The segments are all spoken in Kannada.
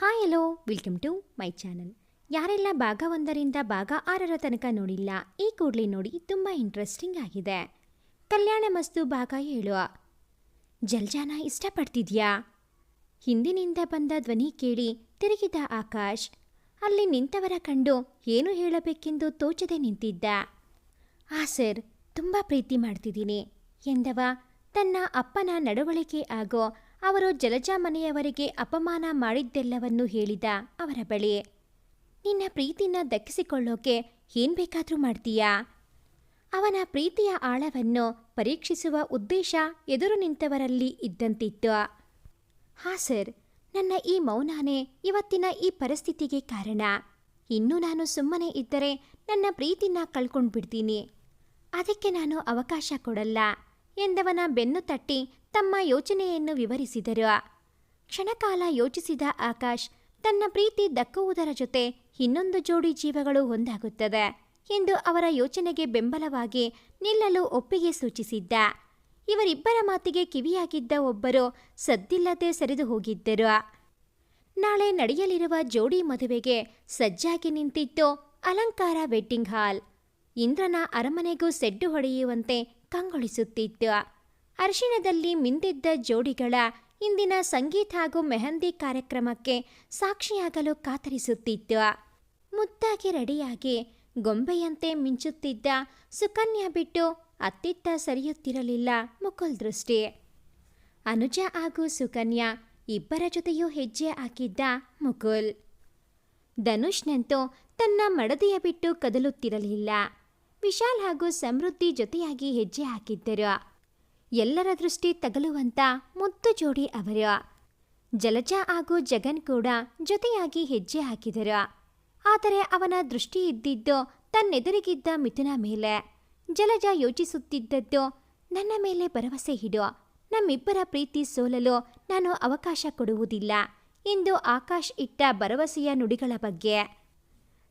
Hi hello welcome to my channel ಯಾರೆಲ್ಲ ಭಾಗ ಒಂದರಿಂದ ಭಾಗ ಆರರ ತನಕ ನೋಡಿಲ್ಲ, ಈ ಕೂಡಲೇ ನೋಡಿ ತುಂಬ ಇಂಟ್ರೆಸ್ಟಿಂಗ್ ಆಗಿದೆ. ಕಲ್ಯಾಣ ಮಸ್ತು ಭಾಗ ಏಳು ಜಲ್ಜಾನ ಇಷ್ಟಪಡ್ತಿದ್ಯಾ? ಹಿಂದಿನಿಂದ ಬಂದ ಧ್ವನಿ ಕೇಳಿ ತಿರುಗಿದ ಆಕಾಶ್, ಅಲ್ಲಿ ನಿಂತವರ ಕಂಡು ಏನು ಹೇಳಬೇಕೆಂದು ತೋಚದೆ ನಿಂತಿದ್ದ. ಆ ಸರ್ ತುಂಬ ಪ್ರೀತಿ ಮಾಡ್ತಿದ್ದೀನಿ, ಎಂದವ. ತನ್ನ ಅಪ್ಪನ ನಡವಳಿಕೆ ಆಗೋ ಅವರು ಜಲಜಾ ಮನೆಯವರಿಗೆ ಅಪಮಾನ ಮಾಡಿದ್ದೆಲ್ಲವನ್ನು ಹೇಳಿದ ಅವರ ಬಳಿ, ನಿನ್ನ ಪ್ರೀತಿನ ದಕ್ಕಿಸಿಕೊಳ್ಳೋಕೆ ಏನ್ ಬೇಕಾದರೂ ಮಾಡ್ತೀಯಾ? ಅವನ ಪ್ರೀತಿಯ ಆಳವನ್ನು ಪರೀಕ್ಷಿಸುವ ಉದ್ದೇಶ ಎದುರು ನಿಂತವರಲ್ಲಿ ಇದ್ದಂತಿತ್ತು. ಹಾ ಸರ್, ನನ್ನ ಈ ಮೌನಾನೇ ಇವತ್ತಿನ ಈ ಪರಿಸ್ಥಿತಿಗೆ ಕಾರಣ. ಇನ್ನೂ ನಾನು ಸುಮ್ಮನೆ ಇದ್ದರೆ ನನ್ನ ಪ್ರೀತಿನ ಕಳ್ಕೊಂಡ್ಬಿಡ್ತೀನಿ. ಅದಕ್ಕೆ ನಾನು ಅವಕಾಶ ಕೊಡಲ್ಲ ಎಂದವನ ಬೆನ್ನು ತಟ್ಟಿ ತಮ್ಮ ಯೋಚನೆಯನ್ನು ವಿವರಿಸಿದರು. ಕ್ಷಣಕಾಲ ಯೋಚಿಸಿದ ಆಕಾಶ್, ತನ್ನ ಪ್ರೀತಿ ದಕ್ಕುವುದರ ಜೊತೆ ಇನ್ನೊಂದು ಜೋಡಿ ಜೀವಗಳು ಒಂದಾಗುತ್ತದೆ ಎಂದು ಅವರ ಯೋಚನೆಗೆ ಬೆಂಬಲವಾಗಿ ನಿಲ್ಲಲು ಒಪ್ಪಿಗೆ ಸೂಚಿಸಿದ್ದ. ಇವರಿಬ್ಬರ ಮಾತಿಗೆ ಕಿವಿಯಾಗಿದ್ದ ಒಬ್ಬರು ಸದ್ದಿಲ್ಲದೆ ಸರಿದು ಹೋಗಿದ್ದರು. ನಾಳೆ ನಡೆಯಲಿರುವ ಜೋಡಿ ಮದುವೆಗೆ ಸಜ್ಜಾಗಿ ನಿಂತಿತ್ತು ಅಲಂಕಾರ ವೆಡ್ಡಿಂಗ್ ಹಾಲ್. ಇಂದ್ರನ ಅರಮನೆಗೂ ಸೆಡ್ಡು ಹೊಡೆಯುವಂತೆ ಕಂಗೊಳಿಸುತ್ತಿತ್ತು. ಅರಿಶಿಣದಲ್ಲಿ ಮಿಂದಿದ್ದ ಜೋಡಿಗಳ ಇಂದಿನ ಸಂಗೀತ ಹಾಗೂ ಮೆಹಂದಿ ಕಾರ್ಯಕ್ರಮಕ್ಕೆ ಸಾಕ್ಷಿಯಾಗಲು ಕಾತರಿಸುತ್ತಿತ್ತು ಮುದ್ದಾಗಿ ರೆಡಿಯಾಗಿ ಗೊಂಬೆಯಂತೆ ಮಿಂಚುತ್ತಿದ್ದ ಸುಕನ್ಯಾ ಬಿಟ್ಟು ಅತ್ತಿತ್ತ ಸರಿಯುತ್ತಿರಲಿಲ್ಲ ಮುಕುಲ್ ದೃಷ್ಟಿ. ಅನುಜ ಹಾಗೂ ಸುಕನ್ಯಾ ಇಬ್ಬರ ಜೊತೆಯೂ ಹೆಜ್ಜೆ ಹಾಕಿದ್ದ ಮುಕುಲ್. ಧನುಷ್ನಂತೂ ತನ್ನ ಮಡದಿಯ ಬಿಟ್ಟು ಕದಲುತ್ತಿರಲಿಲ್ಲ. ವಿಶಾಲ್ ಹಾಗೂ ಸಮೃದ್ಧಿ ಜೊತೆಯಾಗಿ ಹೆಜ್ಜೆ ಹಾಕಿದ್ದರು. ಎಲ್ಲರ ದೃಷ್ಟಿ ತಗಲುವಂತ ಮುದ್ದು ಜೋಡಿ ಅವರು. ಜಲಜಾ ಹಾಗೂ ಜಗನ್ ಕೂಡ ಜೊತೆಯಾಗಿ ಹೆಜ್ಜೆ ಹಾಕಿದರು. ಆದರೆ ಅವನ ದೃಷ್ಟಿ ಇದ್ದಿದ್ದು ತನ್ನೆದುರಿಗಿದ್ದ ಮಿಥುನ ಮೇಲೆ. ಜಲಜ ಯೋಚಿಸುತ್ತಿದ್ದದ್ದು, ನನ್ನ ಮೇಲೆ ಭರವಸೆ ಇಡು. ನಮ್ಮಿಬ್ಬರ ಪ್ರೀತಿ ಸೋಲಲು ನಾನು ಅವಕಾಶ ಕೊಡುವುದಿಲ್ಲ ಎಂದು ಆಕಾಶ್ ಇಟ್ಟ ಭರವಸೆಯ ನುಡಿಗಳ ಬಗ್ಗೆ.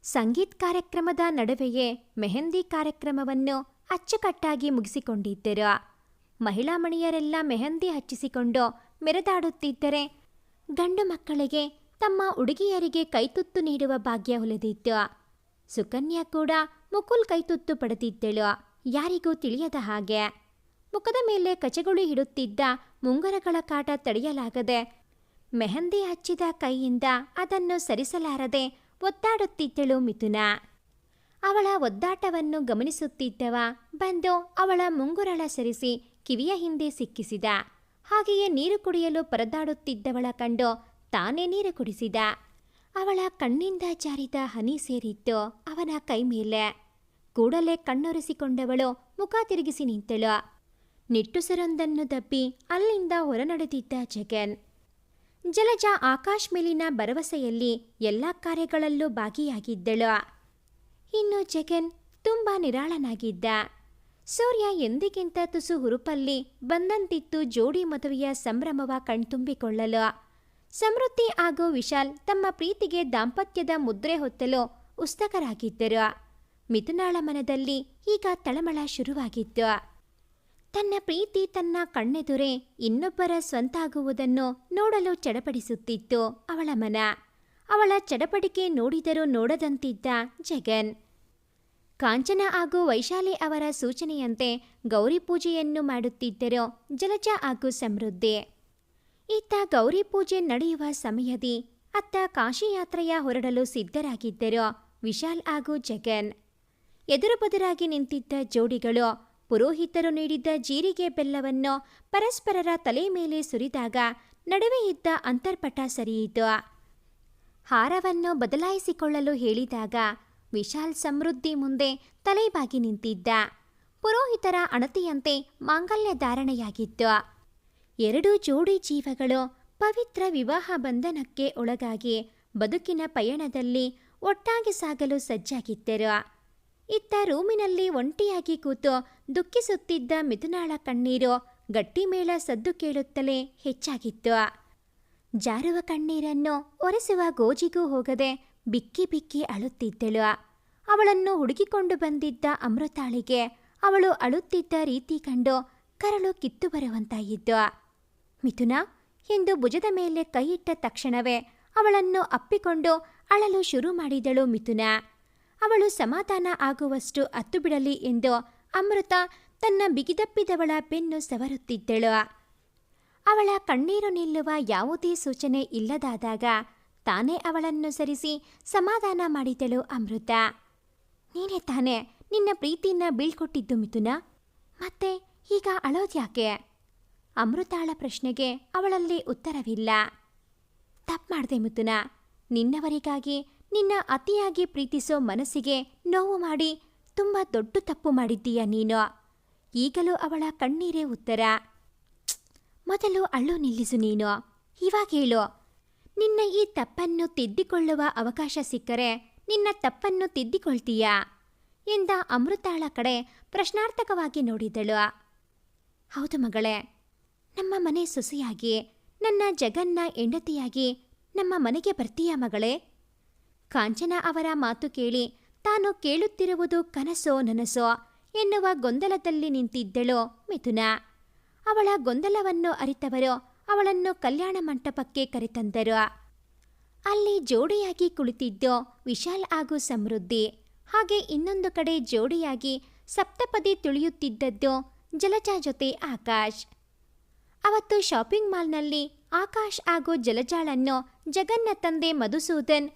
ಸಂಗೀತ್ ಕಾರ್ಯಕ್ರಮದ ನಡುವೆಯೇ ಮೆಹಂದಿ ಕಾರ್ಯಕ್ರಮವನ್ನು ಅಚ್ಚುಕಟ್ಟಾಗಿ ಮುಗಿಸಿಕೊಂಡಿದ್ದರು. ಮಹಿಳಾ ಮಣಿಯರೆಲ್ಲ ಮೆಹಂದಿ ಹಚ್ಚಿಸಿಕೊಂಡು ಮೆರೆದಾಡುತ್ತಿದ್ದರೆ ಗಂಡು ಮಕ್ಕಳಿಗೆ ತಮ್ಮ ಹುಡುಗಿಯರಿಗೆ ಕೈತುತ್ತು ನೀಡುವ ಭಾಗ್ಯ ಒಲಿದಿತ್ತು ಸುಕನ್ಯಾ ಕೂಡ ಮುಕುಲ್ ಕೈತುತ್ತು ಪಡೆದಿದ್ದಳು. ಯಾರಿಗೂ ತಿಳಿಯದ ಹಾಗೆ ಮುಖದ ಮೇಲೆ ಕಚಗುಳಿ ಹಿಡುತ್ತಿದ್ದ ಮುಂಗರಗಳ ಕಾಟ ತಡೆಯಲಾಗದೆ ಮೆಹಂದಿ ಹಚ್ಚಿದ ಕೈಯಿಂದ ಅದನ್ನು ಸರಿಸಲಾರದೆ ಒದ್ದಾಡುತ್ತಿದ್ದಳು ಮಿಥುನ. ಅವಳ ಒದ್ದಾಟವನ್ನು ಗಮನಿಸುತ್ತಿದ್ದವ ಬಂದು ಅವಳ ಮುಂಗುರಳ ಸರಿಸಿ ಕಿವಿಯ ಹಿಂದೆ ಸಿಕ್ಕಿಸಿದ. ಹಾಗೆಯೇ ನೀರು ಕುಡಿಯಲು ಪರದಾಡುತ್ತಿದ್ದವಳ ಕಂಡು ತಾನೇ ನೀರು ಕುಡಿಸಿದ. ಅವಳ ಕಣ್ಣಿಂದ ಜಾರಿದ ಹನಿ ಸೇರಿತ್ತು ಅವನ ಕೈ ಮೇಲೆ. ಕೂಡಲೇ ಕಣ್ಣೊರೆಸಿಕೊಂಡವಳು ಮುಖ ತಿರುಗಿಸಿ ನಿಂತಳು. ನಿಟ್ಟುಸರೊಂದನ್ನು ದಪ್ಪಿ ಅಲ್ಲಿಂದ ಹೊರನಡೆದಿದ್ದ ಜಗನ್. ಜಲಜ ಆಕಾಶ್ ಮೇಲಿನ ಭರವಸೆಯಲ್ಲಿ ಎಲ್ಲ ಕಾರ್ಯಗಳಲ್ಲೂ ಭಾಗಿಯಾಗಿದ್ದಳು. ಇನ್ನು ಜಗನ್ ತುಂಬಾ ನಿರಾಳನಾಗಿದ್ದ. ಸೂರ್ಯ ಎಂದಿಗಿಂತ ತುಸು ಹುರುಪಲ್ಲಿ ಬಂದಂತಿತ್ತು ಜೋಡಿ ಮದುವೆಯ ಸಂಭ್ರಮವ ಕಣ್ತುಂಬಿಕೊಳ್ಳಲು. ಸಮೃದ್ಧಿ ಹಾಗೂ ವಿಶಾಲ್ ತಮ್ಮ ಪ್ರೀತಿಗೆ ದಾಂಪತ್ಯದ ಮುದ್ರೆ ಹೊತ್ತಲು ಉಸ್ತಕರಾಗಿದ್ದರು ಮಿಥುನಾಳ ಮನದಲ್ಲಿ ಈಗ ತಳಮಳ ಶುರುವಾಗಿತ್ತು. ತನ್ನ ಪ್ರೀತಿ ತನ್ನ ಕಣ್ಣೆದುರೆ ಇನ್ನೊಬ್ಬರ ಸ್ವಂತಾಗುವುದನ್ನು ನೋಡಲು ಚಡಪಡಿಸುತ್ತಿತ್ತು ಅವಳ ಮನ. ಅವಳ ಚಡಪಡಿಕೆ ನೋಡಿದರೂ ನೋಡದಂತಿದ್ದ ಜಗನ್. ಕಾಂಚನ ಹಾಗೂ ವೈಶಾಲಿ ಅವರ ಸೂಚನೆಯಂತೆ ಗೌರಿ ಪೂಜೆಯನ್ನು ಮಾಡುತ್ತಿದ್ದರು ಜಲಜ ಹಾಗೂ ಸಮೃದ್ಧಿ. ಇತ್ತ ಗೌರಿ ಪೂಜೆ ನಡೆಯುವ ಸಮಯದಿ ಅತ್ತ ಕಾಶಿಯಾತ್ರೆಯ ಹೊರಡಲು ಸಿದ್ಧರಾಗಿದ್ದರು ವಿಶಾಲ್ ಹಾಗೂ ಜಗನ್. ಎದುರು ಬದುರಾಗಿ ನಿಂತಿದ್ದ ಜೋಡಿಗಳು ಪುರೋಹಿತರು ನೀಡಿದ್ದ ಜೀರಿಗೆ ಬೆಲ್ಲವನ್ನು ಪರಸ್ಪರರ ತಲೆ ಮೇಲೆ ಸುರಿದಾಗ ನಡುವೆ ಇದ್ದ ಅಂತರ್ಪಟ ಸರಿಯಿತು. ಹಾರವನ್ನು ಬದಲಾಯಿಸಿಕೊಳ್ಳಲು ಹೇಳಿದಾಗ ವಿಶಾಲ್ ಸಮೃದ್ಧಿ ಮುಂದೆ ತಲೆಬಾಗಿ ನಿಂತಿದ್ದ. ಪುರೋಹಿತರ ಅಣತಿಯಂತೆ ಮಾಂಗಲ್ಯ ಧಾರಣೆಯಾಗಿತ್ತು. ಎರಡು ಜೋಡಿ ಜೀವಗಳು ಪವಿತ್ರ ವಿವಾಹ ಬಂಧನಕ್ಕೆ ಒಳಗಾಗಿ ಬದುಕಿನ ಪಯಣದಲ್ಲಿ ಒಟ್ಟಾಗಿ ಸಾಗಲು ಸಜ್ಜಾಗಿದ್ದರು. ಇತ್ತ ರೂಮಿನಲ್ಲಿ ಒಂಟಿಯಾಗಿ ಕೂತು ದುಃಖಿಸುತ್ತಿದ್ದ ಮಿಥುನಾಳ ಕಣ್ಣೀರು ಗಟ್ಟಿಮೇಳ ಸದ್ದು ಕೇಳುತ್ತಲೇ ಹೆಚ್ಚಾಗಿತ್ತು. ಜಾರುವ ಕಣ್ಣೀರನ್ನು ಒರೆಸುವ ಗೋಜಿಗೂ ಹೋಗದೆ ಬಿಕ್ಕಿ ಬಿಕ್ಕಿ ಅಳುತ್ತಿದ್ದಳು. ಅವಳನ್ನು ಹುಡುಕಿಕೊಂಡು ಬಂದಿದ್ದ ಅಮೃತಾಳಿಗೆ ಅವಳು ಅಳುತ್ತಿದ್ದ ರೀತಿ ಕಂಡು ಕರಳು ಕಿತ್ತು ಬರುವಂತಾಯಿದ್ದು ಮಿಥುನ, ಎಂದು ಭುಜದ ಮೇಲೆ ಕೈಯಿಟ್ಟ ತಕ್ಷಣವೇ ಅವಳನ್ನು ಅಪ್ಪಿಕೊಂಡು ಅಳಲು ಶುರು ಮಾಡಿದಳು ಮಿಥುನ. ಅವಳು ಸಮಾಧಾನ ಆಗುವಷ್ಟು ಅತ್ತು ಬಿಡಲಿ ಎಂದು ಅಮೃತ ತನ್ನ ಬಿಗಿದಪ್ಪಿದವಳ ಬೆನ್ನು ಸವರುತ್ತಿದ್ದಳು. ಅವಳ ಕಣ್ಣೀರು ನಿಲ್ಲುವ ಯಾವುದೇ ಸೂಚನೆ ಇಲ್ಲದಾದಾಗ ತಾನೇ ಅವಳನ್ನು ಸರಿಸಿ ಸಮಾಧಾನ ಮಾಡಿದಳು ಅಮೃತ. ನೀನೇ ತಾನೇ ನಿನ್ನ ಪ್ರೀತಿನ ಬೀಳ್ಕೊಟ್ಟಿದ್ದು ಮಿಥುನ. ಮತ್ತೆ ಈಗ ಅಳೋದ್ಯಾಕೆ ಅಮೃತಾಳ ಪ್ರಶ್ನೆಗೆ ಅವಳಲ್ಲಿ ಉತ್ತರವಿಲ್ಲ. ತಪ್ಪು ಮಾಡಿದೆ ಮಿಥುನ. ನಿನ್ನವರಿಗಾಗಿ ನಿನ್ನ ಅತಿಯಾಗಿ ಪ್ರೀತಿಸೋ ಮನಸ್ಸಿಗೆ ನೋವು ಮಾಡಿ ತುಂಬ ದೊಡ್ಡ ತಪ್ಪು ಮಾಡಿದ್ದೀಯ ನೀನು. ಈಗಲೂ ಅವಳ ಕಣ್ಣೀರೇ ಉತ್ತರ. ಮೊದಲು ಅಳ್ಳು ನಿಲ್ಲಿಸು ನೀನು. ಇವಾಗ ಹೇಳು. ನಿನ್ನ ಈ ತಪ್ಪನ್ನು ತಿದ್ದಿಕೊಳ್ಳುವ ಅವಕಾಶ ಸಿಕ್ಕರೆ ನಿನ್ನ ತಪ್ಪನ್ನು ತಿದ್ದಿಕೊಳ್ತೀಯಾ? ಎಂದ ಅಮೃತಾಳ ಕಡೆ ಪ್ರಶ್ನಾರ್ಥಕವಾಗಿ ನೋಡಿದಳು. ಹೌದು ಮಗಳೇ, ನಮ್ಮ ಮನೆ ಸೊಸೆಯಾಗಿ, ನನ್ನ ಜಗನ್ನ ಹೆಂಡತಿಯಾಗಿ ನಮ್ಮ ಮನೆಗೆ ಬರ್ತೀಯಾ ಮಗಳೇ? ಕಾಂಚನ ಅವರ ಮಾತು ಕೇಳಿ ತಾನು ಕೇಳುತ್ತಿರುವುದು ಕನಸೋ ನನಸೋ ಎನ್ನುವ ಗೊಂದಲದಲ್ಲಿ ನಿಂತಿದ್ದಳು ಮಿಥುನ. ಅವಳ ಗೊಂದಲವನ್ನು ಅರಿತವರು ಅವಳನ್ನು ಕಲ್ಯಾಣ ಮಂಟಪಕ್ಕೆ ಕರೆತಂದರು. ಅಲ್ಲಿ ಜೋಡಿಯಾಗಿ ಕುಳಿತಿದ್ದು ವಿಶಾಲ್ ಹಾಗೂ ಸಮೃದ್ಧಿ. ಹಾಗೆ ಇನ್ನೊಂದು ಕಡೆ ಜೋಡಿಯಾಗಿ ಸಪ್ತಪದಿ ತುಳಿಯುತ್ತಿದ್ದದ್ದು ಜಲಜಾ ಜೊತೆ ಆಕಾಶ್. ಅವತ್ತು ಶಾಪಿಂಗ್ ಮಾಲ್ನಲ್ಲಿ ಆಕಾಶ್ ಹಾಗೂ ಜಲಜಾಳನ್ನು ಜಗನ್ನ ತಂದೆ ಮಧುಸೂದನ್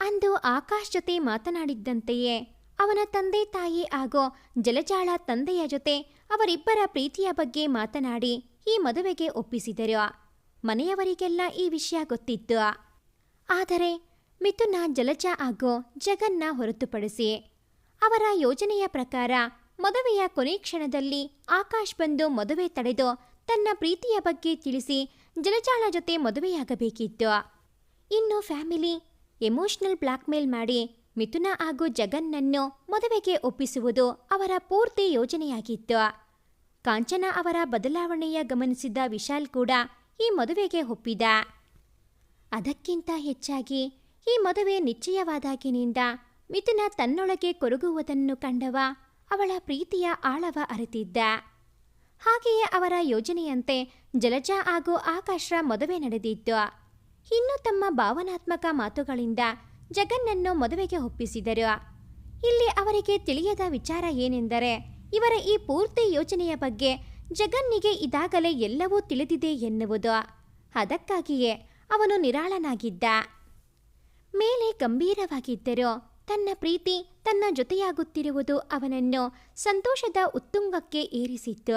ಅಂದು ಆಕಾಶ್ ಜೊತೆ ಮಾತನಾಡಿದ್ದಂತೆಯೇ ಅವನ ತಂದೆ ತಾಯಿ ಹಾಗೂ ಜಲಜಾಳ ತಂದೆಯ ಜೊತೆ ಅವರಿಬ್ಬರ ಪ್ರೀತಿಯ ಬಗ್ಗೆ ಮಾತನಾಡಿ ಈ ಮದುವೆಗೆ ಒಪ್ಪಿಸಿದರು. ಮನೆಯವರಿಗೆಲ್ಲ ಈ ವಿಷಯ ಗೊತ್ತಿತ್ತು. ಆದರೆ ಮಿಥುನ ಜಲಜ ಹಾಗೂ ಜಗನ್ನ ಹೊರತುಪಡಿಸಿ ಅವರ ಯೋಜನೆಯ ಪ್ರಕಾರ ಮದುವೆಯ ಕೊನೆ ಕ್ಷಣದಲ್ಲಿ ಆಕಾಶ್ ಬಂದು ಮದುವೆ ತಡೆದು ತನ್ನ ಪ್ರೀತಿಯ ಬಗ್ಗೆ ತಿಳಿಸಿ ಜಲಜಾಳ ಜೊತೆ ಮದುವೆಯಾಗಬೇಕಿತ್ತು. ಇನ್ನು ಫ್ಯಾಮಿಲಿ ಎಮೋಷನಲ್ ಬ್ಲಾಕ್ಮೇಲ್ ಮಾಡಿ ಮಿಥುನ ಹಾಗೂ ಜಗನ್ನನ್ನು ಮದುವೆಗೆ ಒಪ್ಪಿಸುವುದು ಅವರ ಪೂರ್ತಿ ಯೋಜನೆಯಾಗಿತ್ತು. ಕಾಂಚನ ಅವರ ಬದಲಾವಣೆಯ ಗಮನಿಸಿದ ವಿಶಾಲ್ ಕೂಡ ಈ ಮದುವೆಗೆ ಒಪ್ಪಿದ. ಅದಕ್ಕಿಂತ ಹೆಚ್ಚಾಗಿ ಈ ಮದುವೆ ನಿಶ್ಚಯವಾದಾಗಿನಿಂದ ಮಿಥುನ ತನ್ನೊಳಗೆ ಕೊರಗುವುದನ್ನು ಕಂಡವ ಅವಳ ಪ್ರೀತಿಯ ಆಳವ ಅರಿತಿದ್ದ. ಹಾಗೆಯೇ ಅವರ ಯೋಜನೆಯಂತೆ ಜಲಜ ಹಾಗೂ ಆಕಾಶ ಮದುವೆ ನಡೆದಿತ್ತು. ಇನ್ನು ತಮ್ಮ ಭಾವನಾತ್ಮಕ ಮಾತುಗಳಿಂದ ಜಗನ್ನನ್ನು ಮದುವೆಗೆ ಒಪ್ಪಿಸಿದರು. ಇಲ್ಲಿ ಅವರಿಗೆ ತಿಳಿಯದ ವಿಚಾರ ಏನೆಂದರೆ ಇವರ ಈ ಪೂರ್ತಿ ಯೋಜನೆಯ ಬಗ್ಗೆ ಜಗನ್ನಿಗೆ ಇದಾಗಲೇ ಎಲ್ಲವೂ ತಿಳಿದಿದೆ ಎನ್ನುವುದು. ಅದಕ್ಕಾಗಿಯೇ ಅವನು ನಿರಾಳನಾಗಿದ್ದ. ಮೇಲೆ ಗಂಭೀರವಾಗಿದ್ದರೂ ತನ್ನ ಪ್ರೀತಿ ತನ್ನ ಜೊತೆಯಾಗುತ್ತಿರುವುದು ಅವನನ್ನು ಸಂತೋಷದ ಉತ್ತುಂಗಕ್ಕೆ ಏರಿಸಿತ್ತು.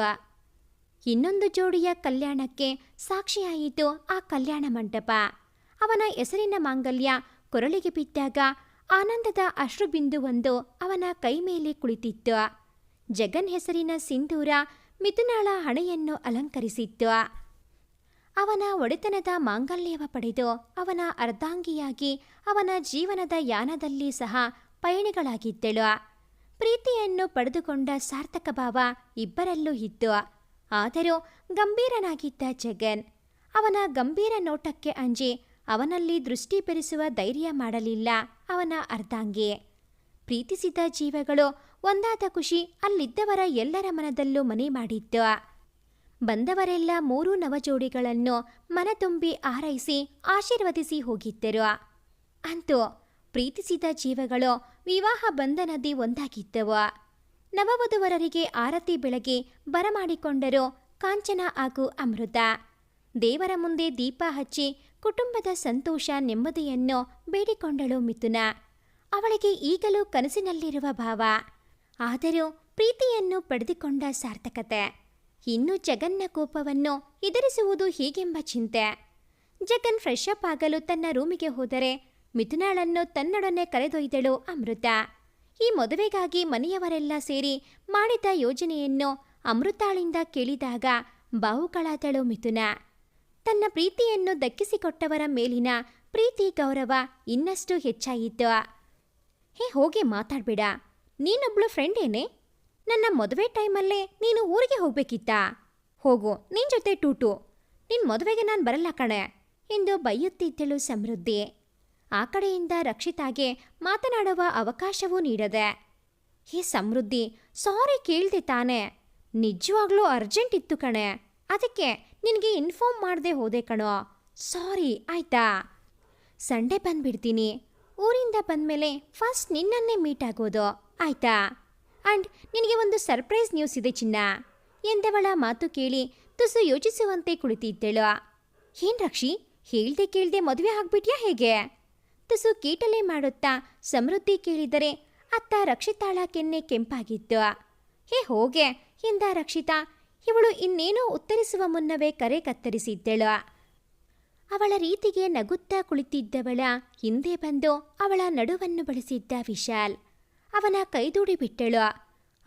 ಇನ್ನೊಂದು ಜೋಡಿಯ ಕಲ್ಯಾಣಕ್ಕೆ ಸಾಕ್ಷಿಯಾಯಿತು ಆ ಕಲ್ಯಾಣ ಮಂಟಪ. ಅವನ ಹೆಸರಿನ ಮಾಂಗಲ್ಯ ಕೊರಳಿಗೆ ಬಿದ್ದಾಗ ಆನಂದದ ಅಶ್ರುಬಿಂದುವೊಂದು ಅವನ ಕೈ ಮೇಲೆ ಕುಳಿತಿತ್ತು. ಜಗನ್ ಹೆಸರಿನ ಸಿಂಧೂರ ಮಿಥುನಾಳ ಹಣೆಯನ್ನು ಅಲಂಕರಿಸಿತ್ತು ಅವನ ಒಡೆತನದ ಮಾಂಗಲ್ಯವ ಪಡೆದು ಅವನ ಅರ್ಧಾಂಗಿಯಾಗಿ ಅವನ ಜೀವನದ ಯಾನದಲ್ಲಿ ಸಹ ಪಯಣಿಗಳಾಗಿದ್ದಳು. ಪ್ರೀತಿಯನ್ನು ಪಡೆದುಕೊಂಡ ಸಾರ್ಥಕ ಭಾವ ಇಬ್ಬರಲ್ಲೂ ಇತ್ತು. ಆದರೂ ಗಂಭೀರನಾಗಿದ್ದ ಜಗನ್, ಅವನ ಗಂಭೀರ ನೋಟಕ್ಕೆ ಅಂಜಿ ಅವನಲ್ಲಿ ದೃಷ್ಟಿ ಬೆರೆಸುವ ಧೈರ್ಯ ಮಾಡಲಿಲ್ಲ ಅವನ ಅರ್ಧಾಂಗಿ. ಪ್ರೀತಿಸಿದ ಜೀವಗಳು ಒಂದಾದ ಖುಷಿ ಅಲ್ಲಿದ್ದವರ ಎಲ್ಲರ ಮನದಲ್ಲೂ ಮನೆ ಮಾಡಿತ್ತು. ಬಂದವರೆಲ್ಲ ಮೂರೂ ನವಜೋಡಿಗಳನ್ನು ಮನತುಂಬಿ ಆರೈಸಿ ಆಶೀರ್ವದಿಸಿ ಹೋಗಿದ್ದರು. ಅಂತೂ ಪ್ರೀತಿಸಿದ ಜೀವಗಳು ವಿವಾಹ ಬಂಧನದಿ ಒಂದಾಗಿದ್ದವು. ನವವಧುವರರಿಗೆ ಆರತಿ ಬೆಳಗಿ ಬರಮಾಡಿಕೊಂಡರು ಕಾಂಚನ ಹಾಗೂ ಅಮೃತ. ದೇವರ ಮುಂದೆ ದೀಪ ಹಚ್ಚಿ ಕುಟುಂಬದ ಸಂತೋಷ ನೆಮ್ಮದಿಯನ್ನು ಬೇಡಿಕೊಂಡಳು ಮಿಥುನ. ಅವಳಿಗೆ ಈಗಲೂ ಕನಸಿನಲ್ಲಿರುವ ಭಾವ. ಆದರೂ ಪ್ರೀತಿಯನ್ನು ಪಡೆದುಕೊಂಡ ಸಾರ್ಥಕತೆ. ಇನ್ನು ಜಗನ್ನ ಕೋಪವನ್ನು ಎದುರಿಸುವುದು ಹೀಗೆಂಬ ಚಿಂತೆ. ಜಗನ್ ಫ್ರೆಶ್ ಅಪ್ ಆಗಲು ತನ್ನ ರೂಮಿಗೆ ಹೋದರೆ ಮಿಥುನಾಳನ್ನು ತನ್ನೊಡನೆ ಕರೆದೊಯ್ದಳು ಅಮೃತ. ಈ ಮದುವೆಗಾಗಿ ಮನೆಯವರೆಲ್ಲ ಸೇರಿ ಮಾಡಿದ ಯೋಜನೆಯನ್ನು ಅಮೃತಾಳಿಂದ ಕೇಳಿದಾಗ ಬಾವುಗಳಾದಳು ಮಿಥುನ. ತನ್ನ ಪ್ರೀತಿಯನ್ನು ದಕ್ಕಿಸಿಕೊಟ್ಟವರ ಮೇಲಿನ ಪ್ರೀತಿ ಗೌರವ ಇನ್ನಷ್ಟು ಹೆಚ್ಚಾಯಿತು. ಹೇ, ಹೋಗಿ ಮಾತಾಡ್ಬೇಡ. ನೀನೊಬ್ಳು ಫ್ರೆಂಡ್ ಏನೇ? ನನ್ನ ಮದುವೆ ಟೈಮಲ್ಲೇ ನೀನು ಊರಿಗೆ ಹೋಗ್ಬೇಕಿತ್ತಾ? ಹೋಗು, ನಿನ್ ಜೊತೆ ಟೂಟು. ನಿನ್ ಮದುವೆಗೆ ನಾನು ಬರಲ್ಲ ಕಣೆ. ಎಂದು ಬೈಯುತ್ತಿದ್ದಳು ಸಮೃದ್ಧಿ. ಆ ಕಡೆಯಿಂದ ರಕ್ಷಿತಾಗೆ ಮಾತನಾಡುವ ಅವಕಾಶವೂ ನೀಡದೆ. ಹೇ ಸಮೃದ್ಧಿ ಸಾರಿ ಕೇಳ್ದೆ ತಾನೆ. ನಿಜವಾಗ್ಲೂ ಅರ್ಜೆಂಟ್ ಇತ್ತು ಕಣೆ. ಅದಕ್ಕೆ ನಿನಗೆ ಇನ್ಫಾರ್ಮ್ ಮಾಡದೆ ಹೋದೆ ಕಣೋ. ಸಾರಿ ಆಯ್ತಾ? ಸಂಡೇ ಬಂದ್ಬಿಡ್ತೀನಿ. ಊರಿಂದ ಬಂದ್ಮೇಲೆ ಫಸ್ಟ್ ನಿನ್ನನ್ನೇ ಮೀಟ್ ಆಗೋದು. ಆಯ್ತಾ? ಆ್ಯಂಡ್ ನಿನಗೆ ಒಂದು ಸರ್ಪ್ರೈಸ್ ನ್ಯೂಸ್ ಇದೆ ಚಿನ್ನ. ಎಂದವಳ ಮಾತು ಕೇಳಿ ತುಸು ಯೋಚಿಸುವಂತೆ ಕುಳಿತಿದ್ದಳು. ಏನ್ ರಕ್ಷಿ? ಹೇಳ್ದೆ ಕೇಳ್ದೆ ಮದುವೆ ಆಗ್ಬಿಟ್ಯಾ ಹೇಗೆ? ತುಸು ಕೀಟಲೆ ಮಾಡುತ್ತಾ ಸಮೃದ್ಧಿ ಕೇಳಿದರೆ ಅತ್ತ ರಕ್ಷಿತಾಳ ಕೆನ್ನೆ ಕೆಂಪಾಗಿತ್ತು. ಹೇ ಹೋಗೆ, ಎಂದ ರಕ್ಷಿತಾ, ಇವಳು ಇನ್ನೇನೋ ಉತ್ತರಿಸುವ ಮುನ್ನವೇ ಕರೆ ಕತ್ತರಿಸಿದ್ದಳು. ಅವಳ ರೀತಿಗೆ ನಗುತ್ತಾ ಕುಳಿತಿದ್ದವಳ ಹಿಂದೆ ಬಂದು ಅವಳ ನಡುವನ್ನು ಬಳಸಿದ್ದ ವಿಶಾಲ್. ಅವನ ಕೈದೂಡಿ ಬಿಟ್ಟಳು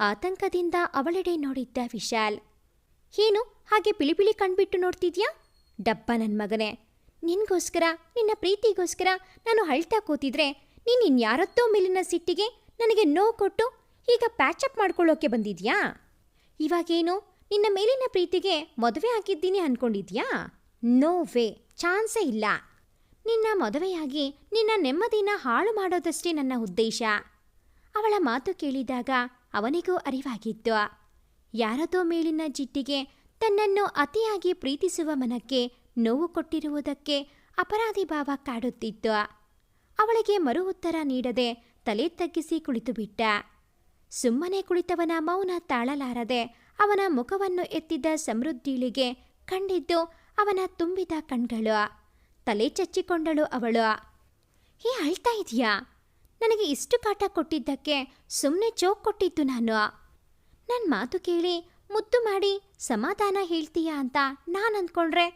ಆತಂಕದಿಂದ ಅವಳೆಡೆ ನೋಡಿದ್ದ ವಿಶಾಲ್. ಏನು, ಹಾಗೆ ಪಿಳಿಪಿಳಿ ಕಣ್ಬಿಟ್ಟು ನೋಡ್ತಿದ್ಯಾ? ಡಬ್ಬ ನನ್ನ ಮಗನೇ. ನಿನ್ಗೋಸ್ಕರ, ನಿನ್ನ ಪ್ರೀತಿಗೋಸ್ಕರ ನಾನು ಅಳ್ತಾ ಕೂತಿದ್ರೆ ನೀನು ಇನ್ಯಾರತ್ತೋ ಮೇಲಿನ ಸಿಟ್ಟಿಗೆ ನನಗೆ ನೋವು ಕೊಟ್ಟು ಈಗ ಪ್ಯಾಚಪ್ ಮಾಡ್ಕೊಳ್ಳೋಕೆ ಬಂದಿದ್ಯಾ? ಇವಾಗೇನು, ನಿನ್ನ ಮೇಲಿನ ಪ್ರೀತಿಗೆ ಮದುವೆ ಆಗಿದ್ದೀನಿ ಅನ್ಕೊಂಡಿದ್ಯಾ? ನೋ ವೇ, ಚಾನ್ಸೇ ಇಲ್ಲ. ನಿನ್ನ ಮದುವೆಯಾಗಿ ನಿನ್ನ ನೆಮ್ಮದಿನ ಹಾಳು ಮಾಡೋದಷ್ಟೇ ನನ್ನ ಉದ್ದೇಶ. ಅವಳ ಮಾತು ಕೇಳಿದಾಗ ಅವನಿಗೂ ಅರಿವಾಗಿತ್ತು. ಯಾರದೋ ಮೇಲಿನ ಜಿಟ್ಟಿಗೆ ತನ್ನನ್ನು ಅತಿಯಾಗಿ ಪ್ರೀತಿಸುವ ಮನಕ್ಕೆ ನೋವು ಕೊಟ್ಟಿರುವುದಕ್ಕೆ ಅಪರಾಧಿ ಭಾವ ಕಾಡುತ್ತಿತ್ತು. ಅವಳಿಗೆ ಮರು ಉತ್ತರ ನೀಡದೆ ತಲೆ ತಗ್ಗಿಸಿ ಕುಳಿತುಬಿಟ್ಟ. ಸುಮ್ಮನೆ ಕುಳಿತವನ ಮೌನ ತಾಳಲಾರದೆ ಅವನ ಮುಖವನ್ನು ಎತ್ತಿದ್ದ ಸಮೃದ್ಧಿಳಿಗೆ ಕಂಡಿದ್ದು ಅವನ ತುಂಬಿದ ಕಣ್ಗಳು. ತಲೆ ಚಚ್ಚಿಕೊಂಡಳು ಅವಳು. ಹೇ, ಅಳ್ತಾ ಇದೀಯಾ? ನನಗೆ ಇಷ್ಟು ಕಾಟ ಕೊಟ್ಟಿದ್ದಕ್ಕೆ ಸುಮ್ಮನೆ ಚೋಕ್ ಕೊಟ್ಟಿದ್ದು ನಾನು. ನನ್ನ ಮಾತು ಕೇಳಿ ಮುದ್ದು ಮಾಡಿ, ಸಮಾಧಾನ ಹೇಳ್ತೀಯಾ ಅಂತ ನಾನು ಅಂದ್ಕೊಂಡ್ರೆ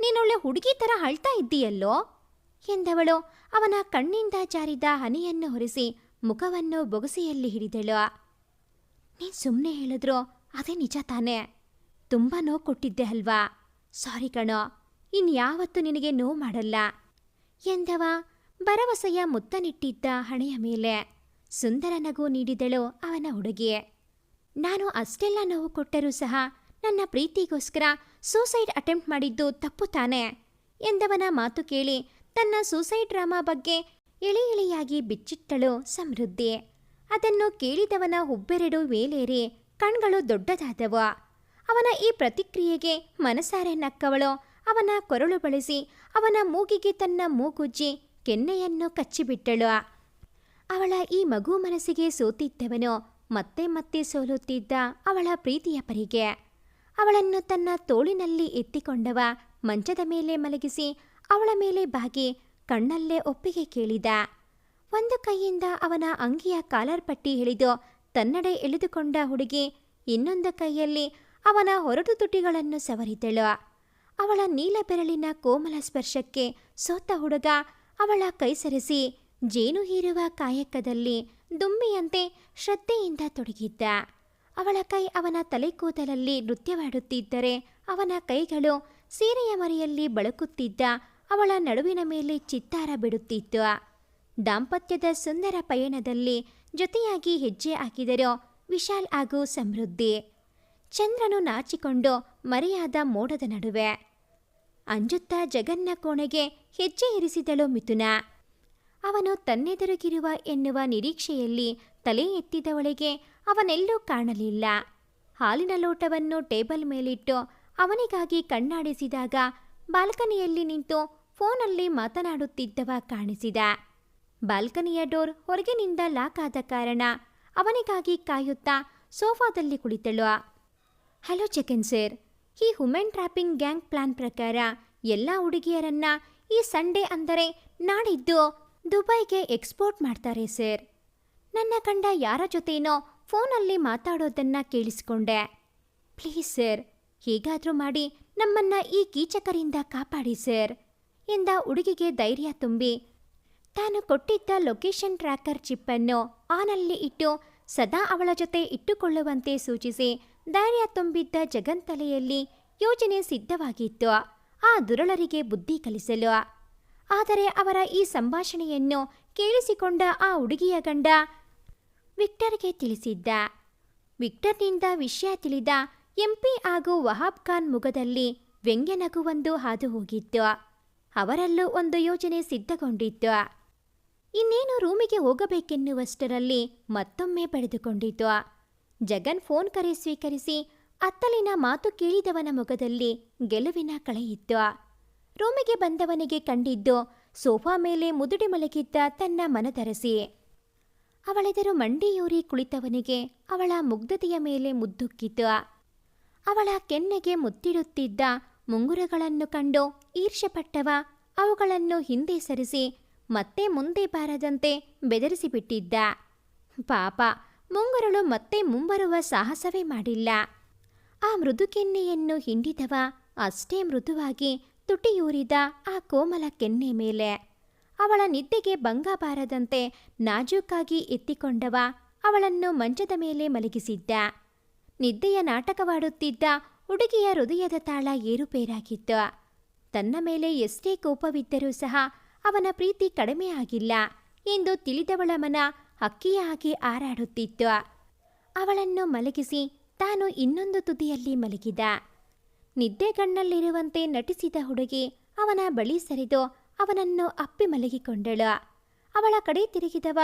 ನೀನೊಳ್ಳೆ ಹುಡುಗಿ ಥರ ಅಳ್ತಾ ಇದ್ದೀಯಲ್ಲೋ? ಎಂದವಳು ಅವನ ಕಣ್ಣಿಂದ ಜಾರಿದ ಹನಿಯನ್ನು ಹೊರಿಸಿ ಮುಖವನ್ನು ಬೊಗಸೆಯಲ್ಲಿ ಹಿಡಿದಳು. ನೀನು ಸುಮ್ಮನೆ ಹೇಳಿದ್ರು ಅದೇ ನಿಜ ತಾನೇ. ತುಂಬ ನೋವು ಕೊಟ್ಟಿದ್ದೆ ಅಲ್ವಾ? ಸಾರಿ ಕಣೋ, ಇನ್ಯಾವತ್ತೂ ನಿನಗೆ ನೋವು ಮಾಡಲ್ಲ. ಎಂದವ ಭರವಸೆಯ ಮುತ್ತನಿಟ್ಟಿದ್ದ ಹಣೆಯ ಮೇಲೆ ಸುಂದರ ನಗು ನೀಡಿದಳು ಅವನ ಹುಡುಗಿಯೇ ನಾನು ಅಷ್ಟೆಲ್ಲ ನೋವು ಕೊಟ್ಟರೂ ಸಹ ನನ್ನ ಪ್ರೀತಿಗೋಸ್ಕರ ಸೂಸೈಡ್ ಅಟೆಂಪ್ಟ್ ಮಾಡಿದ್ದು ತಪ್ಪು ತಾನೆ ಎಂದವನ ಮಾತು ಕೇಳಿ ತನ್ನ ಸೂಸೈಡ್ ಡ್ರಾಮಾ ಬಗ್ಗೆ ಎಳೆ ಎಳೆಯಾಗಿ ಬಿಚ್ಚಿಟ್ಟಳು ಸಮೃದ್ಧಿ. ಅದನ್ನು ಕೇಳಿದವನ ಹುಬ್ಬೆರಡು ವೇಲೇರಿ ಕಣ್ಗಳು ದೊಡ್ಡದಾದವು. ಅವನ ಈ ಪ್ರತಿಕ್ರಿಯೆಗೆ ಮನಸಾರೆ ನಕ್ಕವಳು. ಅವನ ಕೊರಳು ಬಳಸಿ ಅವನ ಮೂಗಿಗೆ ತನ್ನ ಮೂಗುಜ್ಜಿ ಕೆನ್ನೆಯನ್ನು ಕಚ್ಚಿಬಿಟ್ಟಳು. ಅವಳ ಈ ಮಗು ಮನಸ್ಸಿಗೆ ಸೋತಿದ್ದವನು ಮತ್ತೆ ಮತ್ತೆ ಸೋಲುತ್ತಿದ್ದ ಅವಳ ಪ್ರೀತಿಯ ಪರಿಗೆ. ಅವಳನ್ನು ತನ್ನ ತೋಳಿನಲ್ಲಿ ಎತ್ತಿಕೊಂಡವ ಮಂಚದ ಮೇಲೆ ಮಲಗಿಸಿ ಅವಳ ಮೇಲೆ ಬಾಗಿ ಕಣ್ಣಲ್ಲೇ ಒಪ್ಪಿಗೆ ಕೇಳಿದ. ಒಂದು ಕೈಯಿಂದ ಅವನ ಅಂಗಿಯ ಕಾಲರ್ ಪಟ್ಟಿ ಹಿಡಿದು ತನ್ನಡೆ ಎಳೆದುಕೊಂಡ ಹುಡುಗಿ ಇನ್ನೊಂದು ಕೈಯಲ್ಲಿ ಅವನ ಹೊರಟು ತುಟಿಗಳನ್ನು ಸವರಿದಳು. ಅವಳ ನೀಲ ಬೆರಳಿನ ಕೋಮಲ ಸ್ಪರ್ಶಕ್ಕೆ ಸೋತ ಹುಡುಗ ಅವಳ ಕೈ ಸರಿಸಿ ಜೇನು ಹೀರುವ ಕಾಯಕದಲ್ಲಿ ದುಮ್ಮಿಯಂತೆ ಶ್ರದ್ಧೆಯಿಂದ ತೊಡಗಿದ್ದ. ಅವಳ ಕೈ ಅವನ ತಲೆಕೂದಲಲ್ಲಿ ನೃತ್ಯವಾಡುತ್ತಿದ್ದರೆ ಅವನ ಕೈಗಳು ಸೀರೆಯ ಮರೆಯಲ್ಲಿ ಬಳಕುತ್ತಿದ್ದ ಅವಳ ನಡುವಿನ ಮೇಲೆ ಚಿತ್ತಾರ ಬಿಡುತ್ತಿತ್ತು. ದಾಂಪತ್ಯದ ಸುಂದರ ಪಯಣದಲ್ಲಿ ಜೊತೆಯಾಗಿ ಹೆಜ್ಜೆ ಹಾಕಿದರು ವಿಶಾಲ್ ಹಾಗೂ ಸಮೃದ್ಧಿ. ಚಂದ್ರನು ನಾಚಿಕೊಂಡು ಮರೆಯಾದ ಮೋಡದ ನಡುವೆ ಅಂಜುತ್ತಾ ಜಗನ್ನ ಕೋಣೆಗೆ ಹೆಜ್ಜೆ ಇರಿಸಿದಳು ಮಿಥುನ. ಅವನು ತನ್ನೆದುರುಗಿರುವ ಎನ್ನುವ ನಿರೀಕ್ಷೆಯಲ್ಲಿ ತಲೆ ಎತ್ತಿದವಳಿಗೆ ಅವನೆಲ್ಲೂ ಕಾಣಲಿಲ್ಲ. ಹಾಲಿನ ಲೋಟವನ್ನು ಟೇಬಲ್ ಮೇಲಿಟ್ಟು ಅವನಿಗಾಗಿ ಕಣ್ಣಾಡಿಸಿದಾಗ ಬಾಲ್ಕನಿಯಲ್ಲಿ ನಿಂತು ಫೋನಲ್ಲಿ ಮಾತನಾಡುತ್ತಿದ್ದವ ಕಾಣಿಸಿದ. ಬಾಲ್ಕನಿಯ ಡೋರ್ ಹೊರಗಿನಿಂದ ಲಾಕ್ ಆದ ಕಾರಣ ಅವನಿಗಾಗಿ ಕಾಯುತ್ತಾ ಸೋಫಾದಲ್ಲಿ ಕುಳಿತಳು. Hello check in sir. ಈ ಹುಮೆನ್ ಟ್ರ್ಯಾಪಿಂಗ್ ಗ್ಯಾಂಗ್ ಪ್ಲಾನ್ ಪ್ರಕಾರ ಎಲ್ಲ ಹುಡುಗಿಯರನ್ನ ಈ ಸಂಡೇ ಅಂದರೆ ನಾಡಿದ್ದು ದುಬೈಗೆ ಎಕ್ಸ್ಪೋರ್ಟ್ ಮಾಡ್ತಾರೆ ಸರ್ ನನ್ನ ಕಂಡ ಯಾರ ಜೊತೆನೋ ಫೋನಲ್ಲಿ ಮಾತಾಡೋದನ್ನ ಕೇಳಿಸ್ಕೊಂಡೆ. ಪ್ಲೀಸ್ ಸರ್ ಹೇಗಾದರೂ ಮಾಡಿ ನಮ್ಮನ್ನ ಈ ಕೀಚಕರಿಂದ ಕಾಪಾಡಿ ಸರ್ ಎಂದ ಹುಡುಗಿಗೆ ಧೈರ್ಯ ತುಂಬಿ ತಾನು ಕೊಟ್ಟಿದ್ದ ಲೊಕೇಶನ್ ಟ್ರ್ಯಾಕರ್ ಚಿಪ್ಪನ್ನು ಆನಲ್ಲಿ ಇಟ್ಟು ಸದಾ ಅವಳ ಜೊತೆ ಇಟ್ಟುಕೊಳ್ಳುವಂತೆ ಸೂಚಿಸಿ ಧೈರ್ಯ ತುಂಬಿದ್ದ ಜಗಂತಲೆಯಲ್ಲಿ ಯೋಜನೆ ಸಿದ್ಧವಾಗಿತ್ತು. ಆ ದುರಳರಿಗೆ ಬುದ್ಧಿ ಕಲಿಸಲು. ಆದರೆ ಅವರ ಈ ಸಂಭಾಷಣೆಯನ್ನು ಕೇಳಿಸಿಕೊಂಡ ಆ ಹುಡುಗಿಯ ಗಂಡ ವಿಕ್ಟರ್ಗೆ ತಿಳಿಸಿದ್ದ. ವಿಕ್ಟರ್ನಿಂದ ವಿಷಯ ತಿಳಿದ ಎಂಪಿ ಹಾಗೂ ವಹಾಬ್ ಖಾನ್ ಮುಖದಲ್ಲಿ ವ್ಯಂಗ್ಯನಗುವೊಂದು ಹಾದು ಹೋಗಿತ್ತು ಅವರಲ್ಲೂ ಒಂದು ಯೋಜನೆ ಸಿದ್ಧಗೊಂಡಿತ್ತು. ಇನ್ನೇನು ರೂಮಿಗೆ ಹೋಗಬೇಕೆನ್ನುವಷ್ಟರಲ್ಲಿ ಮತ್ತೊಮ್ಮೆ ಪಡೆದುಕೊಂಡಿತು. ಜಗನ್ ಫೋನ್ ಕರೆ ಸ್ವೀಕರಿಸಿ ಅತ್ತಲಿನ ಮಾತು ಕೇಳಿದವನ ಮುಖದಲ್ಲಿ ಗೆಲುವಿನ ಕಳೆಯಿತ್ತು ರೂಮಿಗೆ ಬಂದವನಿಗೆ ಕಂಡಿದ್ದು ಸೋಫಾ ಮೇಲೆ ಮುದುಡಿ ಮಲಗಿದ್ದ ತನ್ನ ಮನದರಸಿ. ಅವಳೆದರು ಮಂಡಿಯೂರಿ ಕುಳಿತವನಿಗೆ ಅವಳ ಮುಗ್ಧತೆಯ ಮೇಲೆ ಮುದ್ದುಕ್ಕಿತು ಅವಳ ಕೆನ್ನೆಗೆ ಮುತ್ತಿಡುತ್ತಿದ್ದ ಮುಂಗುರಗಳನ್ನು ಕಂಡು ಈರ್ಷಪಟ್ಟವ ಅವುಗಳನ್ನು ಹಿಂದೆ ಸರಿಸಿ ಮತ್ತೆ ಮುಂದೆ ಬಾರದಂತೆ ಬೆದರಿಸಿಬಿಟ್ಟಿದ್ದ ಪಾಪ ಮುಂಗುರಳು ಮತ್ತೆ ಮುಂಬರುವ ಸಾಹಸವೇ ಮಾಡಿಲ್ಲ. ಆ ಮೃದು ಕೆನ್ನೆಯನ್ನು ಹಿಂಡಿದವ ಅಷ್ಟೇ ಮೃದುವಾಗಿ ತುಟಿಯೂರಿದ ಆ ಕೋಮಲ ಕೆನ್ನೆ ಮೇಲೆ. ಅವಳ ನಿದ್ದೆಗೆ ಭಂಗ ಬಾರದಂತೆ ನಾಜೂಕಾಗಿ ಎತ್ತಿಕೊಂಡವ ಅವಳನ್ನು ಮಂಚದ ಮೇಲೆ ಮಲಗಿಸಿದ್ದ. ನಿದ್ದೆಯ ನಾಟಕವಾಡುತ್ತಿದ್ದ ಹುಡುಗಿಯ ಹೃದಯದ ತಾಳ ಏರುಪೇರಾಗಿತ್ತು ತನ್ನ ಮೇಲೆ ಎಷ್ಟೇ ಕೋಪವಿದ್ದರೂ ಸಹ ಅವನ ಪ್ರೀತಿ ಕಡಿಮೆ ಆಗಿಲ್ಲ ಎಂದು ತಿಳಿದವಳ ಮನ ಆರಾಡುತ್ತಿತ್ತು ಹಾರಾಡುತ್ತಿತ್ತು ಅವಳನ್ನು ಮಲಗಿಸಿ ತಾನು ಇನ್ನೊಂದು ತುದಿಯಲ್ಲಿ ಮಲಗಿದ. ನಿದ್ದೆಗಣ್ಣಲ್ಲಿರುವಂತೆ ನಟಿಸಿದ ಹುಡುಗಿ ಅವನ ಬಳಿ ಸರಿದು ಅವನನ್ನು ಅಪ್ಪಿ ಮಲಗಿಕೊಂಡಳು. ಅವಳ ಕಡೆ ತಿರುಗಿದವ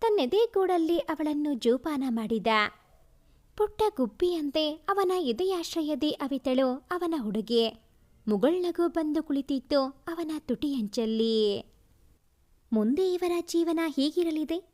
ತನ್ನೆದೆಗೂಡಲ್ಲಿ ಅವಳನ್ನು ಜೋಪಾನ ಮಾಡಿದ. ಪುಟ್ಟ ಗುಬ್ಬಿಯಂತೆ ಅವನ ಎದೆಯಾಶ್ರಯದಿ ಅವಿತಳು ಅವನ ಹುಡುಗಿ. ಮುಗುಳ್ನಗು ಬಂದು ಕುಳಿತಿತ್ತು ಅವನ ತುಟಿಯಂಚಲ್ಲಿ. ಮುಂದೆ ಇವರ ಜೀವನ ಹೀಗಿರಲಿದೆ?